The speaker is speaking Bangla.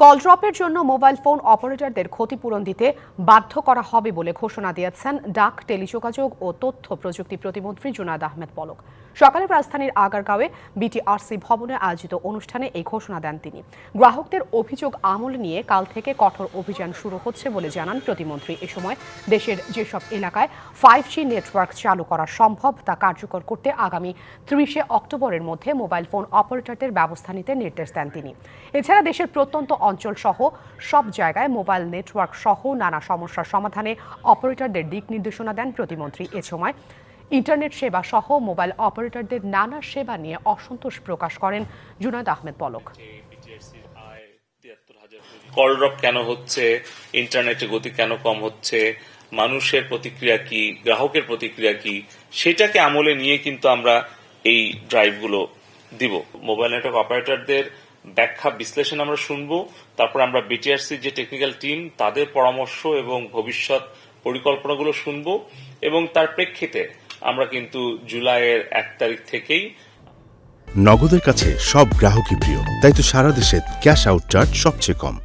কল ড্রপের জন্য মোবাইল ফোন অপারেটরদের ক্ষতিপূরণ দিতে বাধ্য করা হবে বলে ঘোষণা দিয়েছেন ডাক, টেলিযোগাযোগ ও তথ্য প্রযুক্তি প্রতিমন্ত্রী জুনাদ আহমেদ পলক। সকালে রাজধানীর আগারগাঁওয়ে বিটিআরসি ভবনে আয়োজিত অনুষ্ঠানে এই ঘোষণা দেন তিনি। গ্রাহকদের অভিযোগ আমল নিয়ে কাল থেকে কঠোর অভিযান শুরু হচ্ছে বলে জানান প্রতিমন্ত্রী। এ সময় দেশের যেসব এলাকায় ফাইভ জি নেটওয়ার্ক চালু করা সম্ভব তা কার্যকর করতে আগামী ত্রিশে অক্টোবরের মধ্যে মোবাইল ফোন অপারেটরদের ব্যবস্থা নিতে নির্দেশ দেন তিনি। এছাড়া দেশের প্রত্যন্ত অঞ্চল সহ সব জায়গায় মোবাইল নেটওয়ার্ক সহ নানা সমস্যার সমাধানে অপারেটরদের দিক নির্দেশনা দেন প্রতিমন্ত্রী। এ সময় ইন্টারনেট সেবা সহ মোবাইল অপারেটরদের নানা সেবা নিয়ে অসন্তোষ প্রকাশ করেন জুনাদ আহমেদ পলক। কল ড্রপ কেন হচ্ছে? ইন্টারনেটের গতি কেন কম হচ্ছে? মানুষের প্রতিক্রিয়া কি? গ্রাহকের প্রতিক্রিয়া কি? সেটাকে আমলে নিয়ে কিন্তু আমরা এই ড্রাইভগুলো দিব। মোবাইল নেটওয়ার্ক অপারেটরদের ব্যাখ্যা বিশ্লেষণ আমরা শুনব। তারপর আমরা বিটিআরসি যে টেকনিক্যাল টিম তাদের পরামর্শ এবং ভবিষ্যৎ পরিকল্পনাগুলো শুনব এবং তার প্রেক্ষিতে আমরা কিন্তু জুলাইয়ের এক তারিখ থেকেই নগদের কাছে সব গ্রাহকই প্রিয়, তাই তো সারা দেশে ক্যাশ আউট চার্জ সবচেয়ে কম।